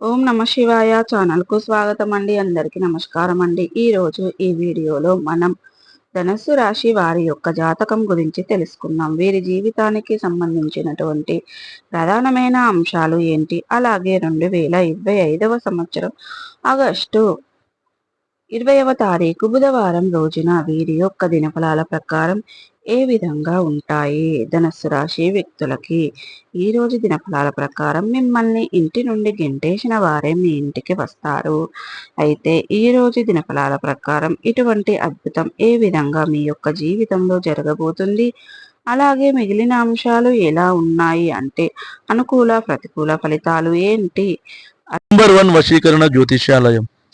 ఓం నమ శివాయ ఛానల్కు స్వాగతం అండి అందరికీ నమస్కారం అండి ఈరోజు ఈ వీడియోలో మనం ధనస్సు రాశి వారి యొక్క జాతకం గురించి తెలుసుకుందాం. వీరి జీవితానికి సంబంధించినటువంటి ప్రధానమైన అంశాలు ఏంటి? అలాగే రెండు వేల ఇరవై ఐదవ సంవత్సరం ఆగస్టు ఇరవైవ తారీఖు బుధవారం రోజున వీరి యొక్క దినఫలాల ప్రకారం ఏ విధంగా ఉంటాయి? ధనస్సు రాశి వ్యక్తులకి ఈ రోజు దినఫలాల ప్రకారం మిమ్మల్ని ఇంటి నుండి గెంటేసిన వారే మీ ఇంటికి వస్తారు. అయితే ఈ రోజు దినఫలాల ప్రకారం ఇటువంటి అద్భుతం ఏ విధంగా మీ యొక్క జీవితంలో జరగబోతుంది? అలాగే మిగిలిన అంశాలు ఎలా ఉన్నాయి? అంటే అనుకూల ప్రతికూల ఫలితాలు ఏంటి? నంబర్ వన్ వశీకరణ జ్యోతిష్యాలయం.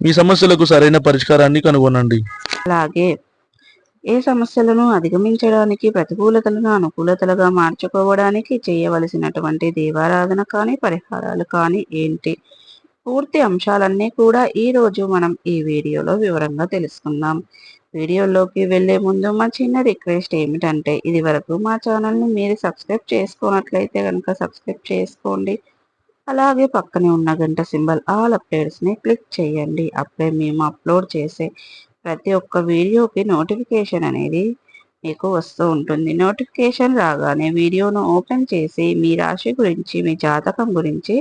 మీ సమస్యలకు సరైన పరిష్కారాన్ని కనుగొనండి. అలాగే. ఏ సమస్యలను అధిగమించడానికి ప్రతికూలతలను అనుకూలతలుగా మార్చుకోవడానికి చేయవలసినటువంటి దేవారాధన కానీ పరిహారాలు కానీ ఏంటి? పూర్తి అంశాలన్నీ కూడా ఈ రోజు మనం ఈ వీడియోలో వివరంగా తెలుసుకుందాం. వీడియోలోకి వెళ్ళే ముందు మా చిన్న రిక్వెస్ట్ ఏమిటంటే ఇది వరకు మా ఛానల్ని మీరు సబ్స్క్రైబ్ చేసుకున్నట్లయితే కనుక సబ్స్క్రైబ్ చేసుకోండి. అలాగే పక్కనే ఉన్న గంట సింబల్ ఆల్ అప్డేట్స్ని క్లిక్ చేయండి. అప్పుడే మేము అప్లోడ్ చేసే ప్రతి ఒక్క వీడియోకి నోటిఫికేషన్ అనేది మీకు వస్తూ ఉంటుంది. నోటిఫికేషన్ రాగానే వీడియోను ఓపెన్ చేసి మీ రాశి గురించి మీ జాతకం గురించి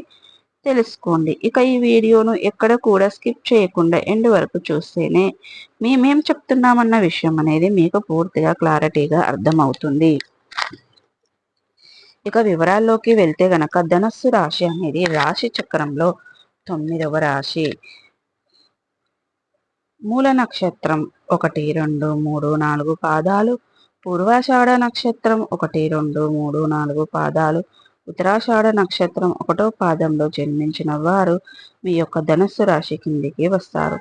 తెలుసుకోండి. ఇక ఈ వీడియోను ఎక్కడ కూడా స్కిప్ చేయకుండా ఎండ్ వరకు చూస్తేనే మేమేం చెప్తున్నామన్న విషయం అనేది మీకు పూర్తిగా క్లారిటీగా అర్థమవుతుంది. ఇక వివరాల్లోకి వెళ్తే గనక ధనస్సు రాశి అనేది రాశి చక్రంలో తొమ్మిదవ రాశి. మూల నక్షత్రం ఒకటి రెండు మూడు నాలుగు పాదాలు. పూర్వాషాఢ నక్షత్రం ఒకటి రెండు మూడు నాలుగు పాదాలు. ఉత్తరాషాఢ నక్షత్రం ఒకటో పాదంలో జన్మించిన వారు మీ యొక్క ధనస్సు రాశి కిందికి వస్తారు.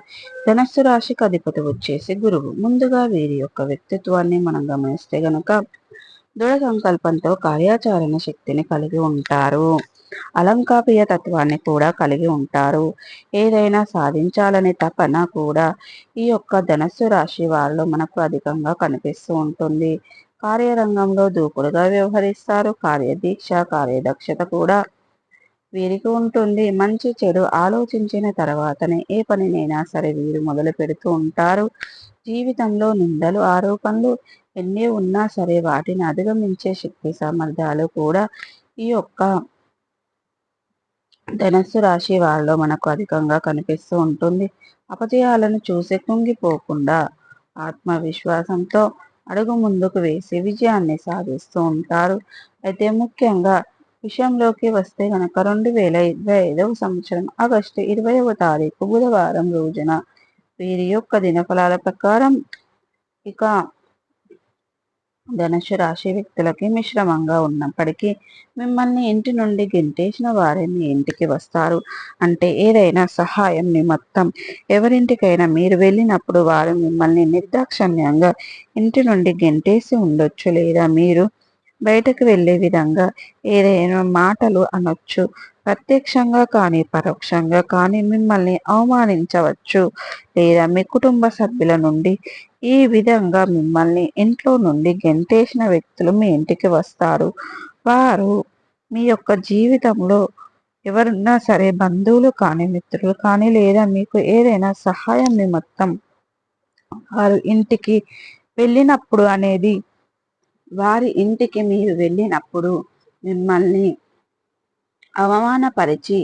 ధనస్సు రాశికి అధిపతి వచ్చేసి గురువు. ముందుగా వీరి యొక్క వ్యక్తిత్వాన్ని మనం గమనిస్తే గనక దృఢ సంకల్పంతో కార్యాచరణ శక్తిని కలిగి ఉంటారు. అలంకాపీయ తత్వాన్ని కూడా కలిగి ఉంటారు. ఏదైనా సాధించాలనే తపన కూడా ఈ యొక్క ధనస్సు రాశి వారిలో మనకు అధికంగా కనిపిస్తూ ఉంటుంది. కార్యరంగంలో దూకుడుగా వ్యవహరిస్తారు. కార్యదీక్ష కార్యదక్షత కూడా వీరికి ఉంటుంది. మంచి చెడు ఆలోచించిన తర్వాతనే ఏ పనినైనా సరే వీరు మొదలు పెడుతూ ఉంటారు. జీవితంలో నిందలు ఆరోపణలు ఎన్ని ఉన్నా సరే వాటిని అధిగమించే శక్తి సామర్థ్యాలు కూడా ఈ యొక్క ధనస్సు రాశి వాళ్ళలో మనకు అధికంగా కనిపిస్తూ ఉంటుంది. అపజయాలను చూసి కుంగిపోకుండా ఆత్మవిశ్వాసంతో అడుగు ముందుకు వేసి విజయాన్ని సాధిస్తూ ఉంటారు. అయితే ముఖ్యంగా విషయంలోకి వస్తే గనక రెండు వేల ఇరవై ఐదవ సంవత్సరం ఆగస్టు ఇరవైవ తారీఖు బుధవారం రోజున వీరి యొక్క దినఫలాల ప్రకారం ఇక ధనుషు రాశి వ్యక్తులకి మిశ్రమంగా ఉన్నప్పటికీ మిమ్మల్ని ఇంటి నుండి గెంటేసిన వారే మీ ఇంటికి వస్తారు. అంటే ఏదైనా సహాయం నిమిత్తం ఎవరింటికైనా మీరు వెళ్ళినప్పుడు వారు మిమ్మల్ని నిర్దాక్షణ్యంగా ఇంటి నుండి గెంటేసి ఉండొచ్చు. లేదా మీరు బయటకు వెళ్ళే విధంగా ఏదైనా మాటలు అనొచ్చు. ప్రత్యక్షంగా కానీ పరోక్షంగా కానీ మిమ్మల్ని అవమానించవచ్చు. లేదా మీ కుటుంబ సభ్యుల నుండి ఈ విధంగా మిమ్మల్ని ఇంట్లో నుండి గెంటేసిన వ్యక్తులు మీ ఇంటికి వస్తారు. వారు మీ యొక్క జీవితంలో ఎవరున్నా సరే బంధువులు కానీ మిత్రులు కానీ లేదా మీకు ఏదైనా సహాయం మొత్తం వారు ఇంటికి వెళ్ళినప్పుడు అనేది వారి ఇంటికి మీరు వెళ్ళినప్పుడు మిమ్మల్ని అవమానపరిచి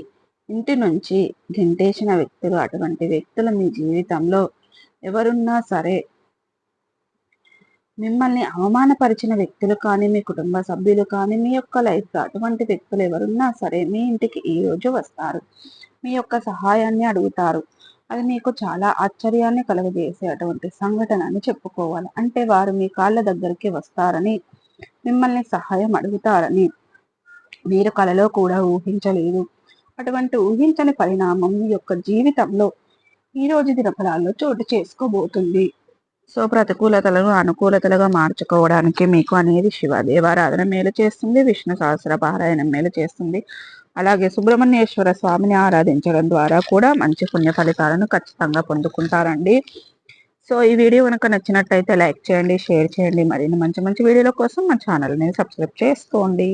ఇంటి నుంచి గింటేసిన వ్యక్తులు అటువంటి వ్యక్తులు మీ జీవితంలో ఎవరున్నా సరే మిమ్మల్ని అవమానపరిచిన వ్యక్తులు కానీ మీ కుటుంబ సభ్యులు కానీ మీ యొక్క లైఫ్లో అటువంటి వ్యక్తులు ఎవరున్నా సరే మీ ఇంటికి ఈ రోజు వస్తారు. మీ యొక్క సహాయాన్ని అడుగుతారు. అది మీకు చాలా ఆశ్చర్యాన్ని కలుగజేసే అటువంటి సంఘటన అని చెప్పుకోవాలి. అంటే వారు మీ కాళ్ళ దగ్గరికి వస్తారని మిమ్మల్ని సహాయం అడుగుతారని వీరు కలలో కూడా ఊహించలేదు. అటువంటి ఊహించని పరిణామం మీ యొక్క జీవితంలో ఈ రోజు దినఫలాల్లో చోటు చేసుకోబోతుంది. సో ప్రతికూలతలను అనుకూలతలుగా మార్చుకోవడానికి మీకు అనేది శివ దేవారాధన మేలు చేస్తుంది. విష్ణు సహస్ర పారాయణం మేలు చేస్తుంది. అలాగే సుబ్రహ్మణ్యేశ్వర స్వామిని ఆరాధించడం ద్వారా కూడా మంచి పుణ్య ఫలితాలను ఖచ్చితంగా పొందుకుంటారండి. సో ఈ వీడియో కనుక నచ్చినట్టయితే లైక్ చేయండి షేర్ చేయండి. మరిన్ని మంచి మంచి వీడియోల కోసం మా ఛానల్ని సబ్స్క్రైబ్ చేసుకోండి.